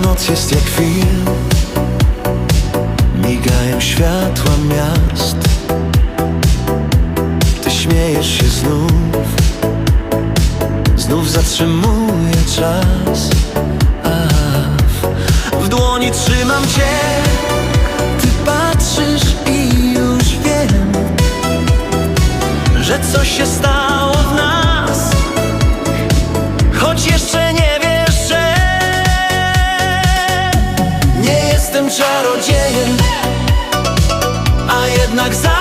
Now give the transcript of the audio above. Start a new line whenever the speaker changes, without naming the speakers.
noc jest jak film. Migają światła miast. Ty śmiejesz się znów. Znów zatrzymuje czas. A w, w dłoni trzymam cię. Ty patrzysz i już wiem Że coś się stało czarodziejem, a jednak za